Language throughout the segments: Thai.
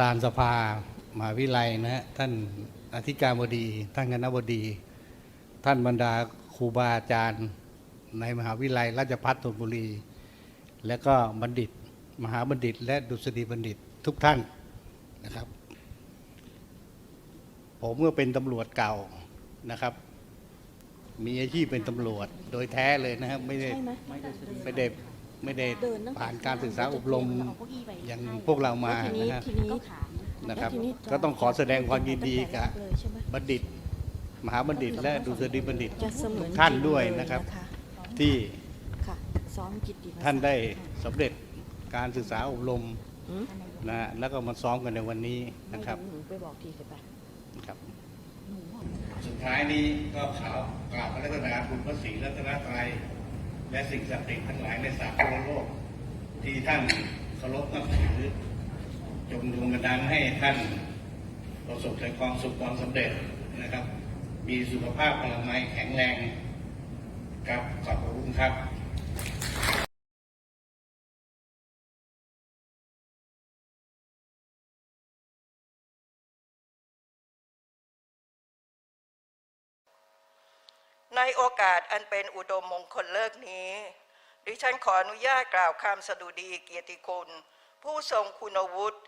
ธานสภามหาวิทยาลัยนะฮะท่านอธิการบดี ท่านคณะบดี ท่านบรรดาครูบาอาจารย์ ในมหาวิทยาลัยราชภัฏธนบุรี และก็บัณฑิต มหาบัณฑิต และดุษฎีบัณฑิตทุกท่านนะครับ ผมก็เป็นตำรวจเก่านะครับ มีอาชีพเป็นตำรวจโดยแท้เลยนะครับ ไม่ได้ใช่ไหมไม่ได้ ไม่ได้เดินตั้งแต่ผ่านการศึกษาอบรมเาเก้อี้ไปอย่างพวกเรามาแล้วทีนี้นะฮะ ทีนี้ก็ถามนะครับ แล้วทีนี้ก็ต้องขอแสดงความยินดีกับตั้งแต่แรเลยใช่ไหมบัณฑิต มหาบัณฑิต และดุษฎีบัณฑิต จะเสมือนท่านด้วยนะครับจงเลยที่ค่ะซ้อมกิตติมศักดิ์ท่านได้สำเร็จการศึกษาอบรมอืมนะฮะแล้วก็มาซ้อมกันในวันนี้นะครับไม่งั้หนูไปบอกทีเลยไปนะครับ สุดท้ายนี้ก็ขาวกราบพระรัตนาคุณพระศรีรัตนตรัย และสิ่งศักดิ์สิทธิ์ทั้งหลายในสากลโลก ที่ท่านเคารพนับถือจงดวงกันดาลให้ท่านประสบแต่ความสุขความสำเร็จนะครับ มีสุขภาพพลังไม้แข็งแรงครับขอบคุณครับ ในโอกาสอันเป็นอุดมมงคลเลิกนี้ ดิฉันขออนุญาตกล่าวคำสดุดีเกียรติคุณ ผู้ทรงคุณวุฒิ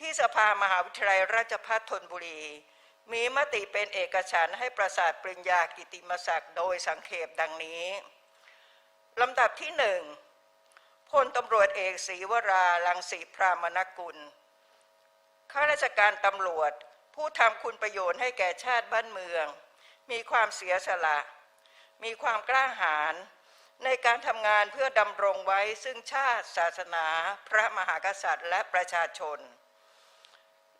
ที่สภามหาวิทยาลัยราชภัฏธนบุรี มีมติเป็นเอกฉันให้ประสาทปริญญากิติมศักดิ์โดยสังเขปดังนี้ลำดับที่หนึ่งพลตำรวจเอกศรีวราลังสีพรามนกุล ข้าราชการตำรวจผู้ทำคุณประโยชน์ให้แก่ชาติบ้านเมือง มีความเสียสละ มีความกล้าหาญในการทำงานเพื่อดำรงไว้ซึ่งชาติศาสนา พระมหากษัตริย์ และประชาชน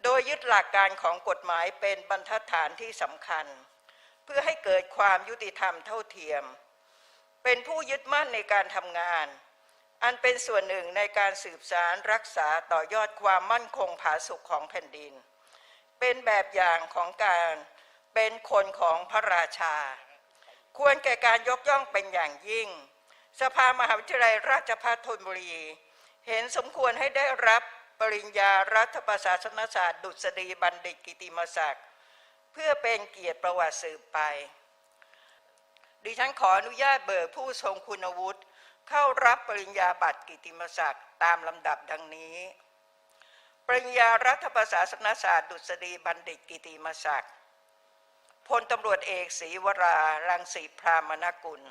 โดยยึดหลักการของกฎหมายเป็นบรรทัดฐานที่สำคัญ เพื่อให้เกิดความยุติธรรมเท่าเทียม เป็นผู้ยึดมั่นในการทำงาน อันเป็นส่วนหนึ่งในการสืบสารรักษาต่อยอดความมั่นคงผาสุกของแผ่นดิน เป็นแบบอย่างของการเป็นคนของพระราชา ควรแก่การยกย่องเป็นอย่างยิ่ง สภามหาวิทยาลัยราชภัฏธนบุรี เห็นสมควรให้ได้รับปริญญารัฐประศาสนศาสตร์ ดุษฎีบัณฑิตกิติมศักดิ์เพื่อเป็นเกียรติประวัติสืบไป ดิฉันขออนุญาตเบิกผู้ทรงคุณวุฒิเข้ารับปริญญาบัตรกิติมศักดิ์ตามลำดับดังนี้ ปริญญารัฐประศาสนศาสตร์ ดุษฎีบัณฑิตกิติมศักดิ์ พลตำรวจเอกศรีวรารังสีพรามนกุล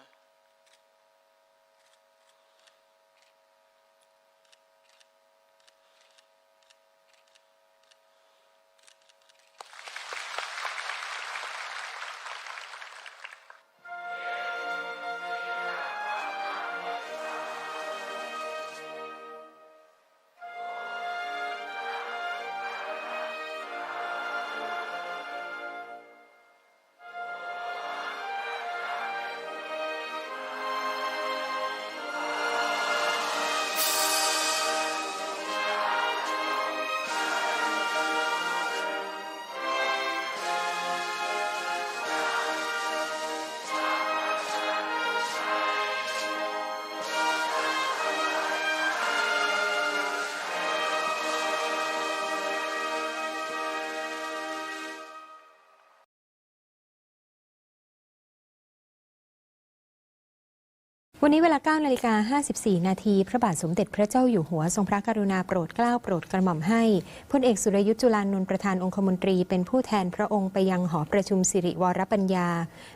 วันนี้เวลา9นาฬิกา54 นาที พระบาทสมเด็จพระเจ้าอยู่หัวทรงพระกรุณาโปรดเกล้าโปรดกระหม่อมให้พลเอกสุรยุทธ์จุลานนท์ประธานองคมนตรีเป็นผู้แทนพระองค์ไปยังหอประชุมสิริวรปัญญา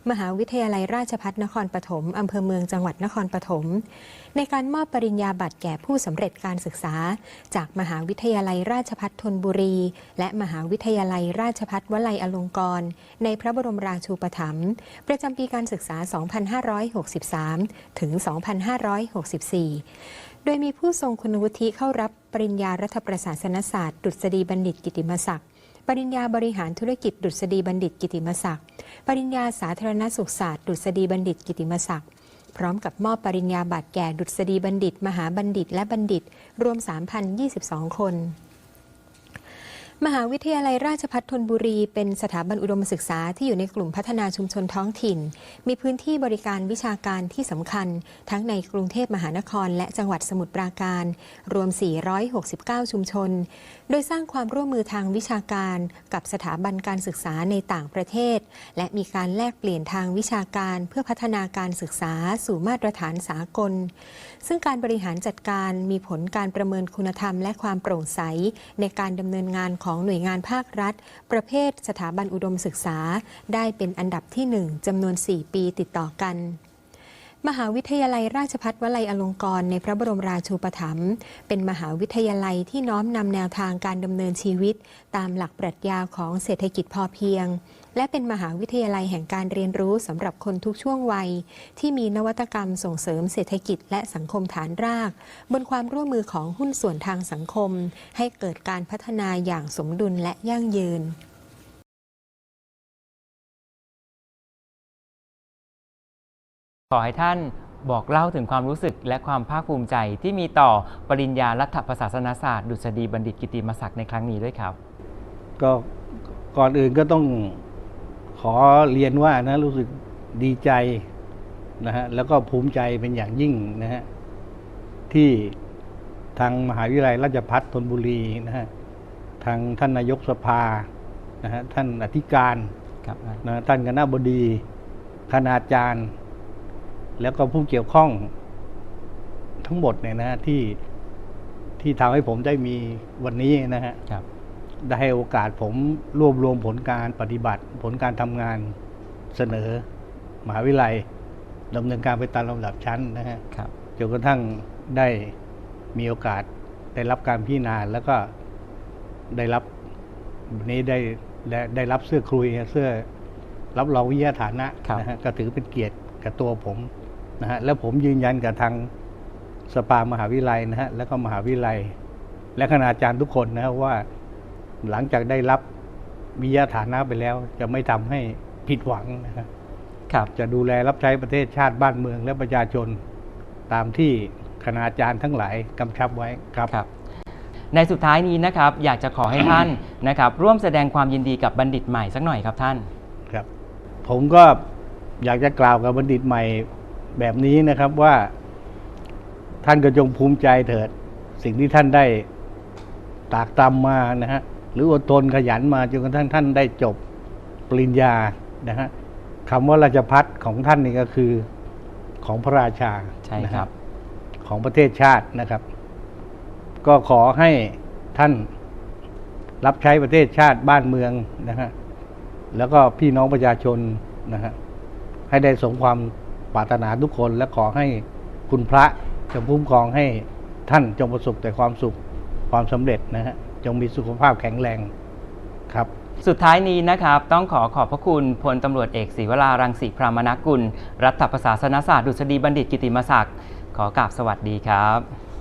มหาวิทยาลัยราชภัฏนครปฐมอำเภอเมืองจังหวัดนครปฐมในการมอบปริญญาบัตรแก่ผู้สำเร็จการศึกษา จากมหาวิทยาลัยราชภัฏธนบุรี และมหาวิทยาลัยราชภัฏวลัยอลงกรณ์ในพระบรมราชูปถัมภ์ประจำปีการศึกษา 2563 ถึง2564 โดยมีผู้ทรงคุณวุฒิเข้ารับปริญญารัฐประศาสนศาสตร์ ดุษฎีบัณฑิตกิติมศักดิ์ปริญญาบริหารธุรกิจดุษฎีบัณฑิตกิติมศักดิ์ปริญญาสาธารณสุขศาสตร์ ดุษฎีบัณฑิตกิติมศักดิ์พร้อมกับมอบปริญญาบัตรแก่ดุษฎีบัณฑิต มหาบัณฑิต และบัณฑิต รวม 3,022 คน มหาวิทยาลัยราชภัฏธนบุรี เป็นสถาบันอุดมศึกษาที่อยู่ในกลุ่มพัฒนาชุมชนท้องถิ่น มีพื้นที่บริการวิชาการที่สำคัญ ทั้งในกรุงเทพมหานคร และจังหวัดสมุทรปราการ รวม 469 ชุมชนโดยสร้างความร่วมมือทางวิชาการกับสถาบันการศึกษาในต่างประเทศ และมีการแลกเปลี่ยนทางวิชาการเพื่อพัฒนาการศึกษาสู่มาตรฐานสากล ซึ่งการบริหารจัดการมีผลการประเมินคุณธรรมและความโปร่งใส ในการดำเนินงานของหน่วยงานภาครัฐ ประเภทสถาบันอุดมศึกษา ได้เป็นอันดับที่ 1จำนวน 4 ปีติดต่อกัน มหาวิทยาลัยราชภัฏวลัยอลงกรณ์ในพระบรมราชูปถัมภ์เป็นมหาวิทยาลัยที่น้อมนำแนวทางการดำเนินชีวิต ตามหลักปรัชญาของเศรษฐกิจพอเพียง และเป็นมหาวิทยาลัยแห่งการเรียนรู้สำหรับคนทุกช่วงวัย ที่มีนวัตกรรมส่งเสริมเศรษฐกิจและสังคมฐานราก บนความร่วมมือของหุ้นส่วนทางสังคม ให้เกิดการพัฒนาอย่างสมดุลและยั่งยืน อให้ท่านบอกเล่าถึงความรู้สึกและความภาคภูมิใจที่มีต่อปริญญารัฐประศาสนศาสตร์ ดุษฎีบัณฑิตกิติมศักดิ์ในครั้งนี้ด้วยครับ ก็ก่อนอื่นก็ต้องขอเรียนว่านะรู้สึกดีใจนะฮะแล้วก็ภูมิใจเป็นอย่างยิ่งนะฮะที่ทางมหาวิทยาลัยราชภัฏธนบุรีนะฮะทางท่านนายกสภานะฮะท่านอธิการครับนะท่านคณะบดีคณาจารย์ แล้วก็ผู้เกี่ยวข้องทั้งหมดเนี่ยนะฮะที่ที่ทำให้ผมได้มีวันนี้นะฮะครับได้ให้โอกาสผมรวบรวมผลการปฏิบัติ ผลการทำงานเสนอมหาวิทยาลัยดำเนินการไปตามลำดับชั้นนะฮะครับจนกระทั่งได้มีโอกาสได้รับการพิจารณาแล้วก็ได้รับวันนี้ได้ได้ได้รับเสื้อครุยเสื้อรับรองวิทยาฐานะครับนะฮะก็ถือเป็นเกียรติกับตัวผม นะฮะแล้วผมยืนยันกับทางสภามหาวิทยาลัยนะฮะแล้วก็มหาวิทยาลัย และคณาจารย์ทุกคนนะครับว่าหลังจากได้รับวิทยาฐานะไปแล้ว จะไม่ทำให้ผิดหวังนะครับครับจะดูแลรับใช้ประเทศชาติบ้านเมืองและประชาชนตามที่คณาจารย์ทั้งหลายกำชับไว้ครับครับ ในสุดท้ายนี้นะครับ อยากจะขอให้ท่านนะครับ ร่วมแสดงความยินดีกับบัณฑิตใหม่สักหน่อยครับท่านครับ ผมก็อยากจะกล่าวกับบัณฑิตใหม่ แบบนี้นะครับว่าท่านก็จงภูมิใจเถิด สิ่งที่ท่านได้ตากตำมานะฮะหรืออดทนขยันมาจนกระทั่งท่านได้จบปริญญานะฮะคำว่าราชพัฒของท่านนี่ก็คือของพระราชาใช่นะคฮะรับ ของประเทศชาตินะครับ ก็ขอให้ท่านรับใช้ประเทศชาติบ้านเมืองนะฮะแล้วก็พี่น้องประชาชนนะฮะให้ได้สมความ ปรารถนาทุกคนและขอให้คุณพระจงคุ้มครองให้ท่านจงประสบแต่ความสุขความสำเร็จนะฮะจงมีสุขภาพแข็งแรงครับสุดท้ายนี้นะครับ ต้องขอขอบพระคุณพลตำรวจเอกศรีวรารังสีพรามนกุล รัฐประศาสนศาสตร์ดุษฎีบัณฑิตกิติมศักดิ์ขอกราบสวัสดีครับ